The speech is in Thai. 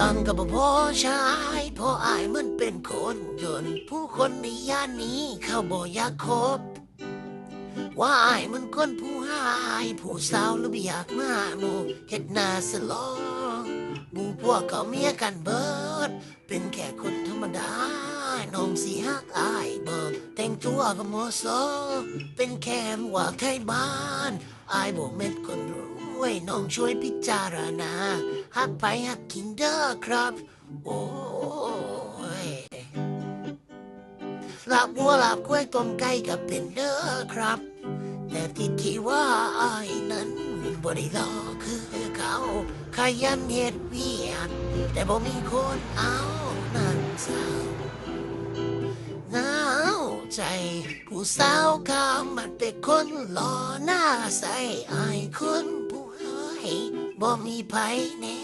ตังกับบ่อช้เพราะอายมันเป็นคนจน ผู้คนในย่านนี้เขาบ่อยากคบ ว่าอายมันคนผู้หาย ผู้สาวหรือบ่อยากมาหมู่เฮ็ดนาสลองมูพวกเขาเมียกันเบิด เป็นแค่คนธรรมดาน้องสิฮักอายเบิกแต่งตัวก็โมโซเป็นแค่ว่าไทยบ้านอายบ่แม่นคนร วยน้องช่วยพิจารณาฮักไปฮักกินเด้อครับ โอ้ยลาบวัวลาบกล้วยต้มไก่กับเป็นเด้อครับ แต่ที่ที่ว่าไอายนั้นบ่ได้รอคือเขาขยันเฮ็ดเวียกแต่บ่มีคนเอานั่นสาวเหงาใจ ผู้สาวข้ามันเป็นคนหล่อหน้าใสไอายคนผู้ บ่มีไผแน่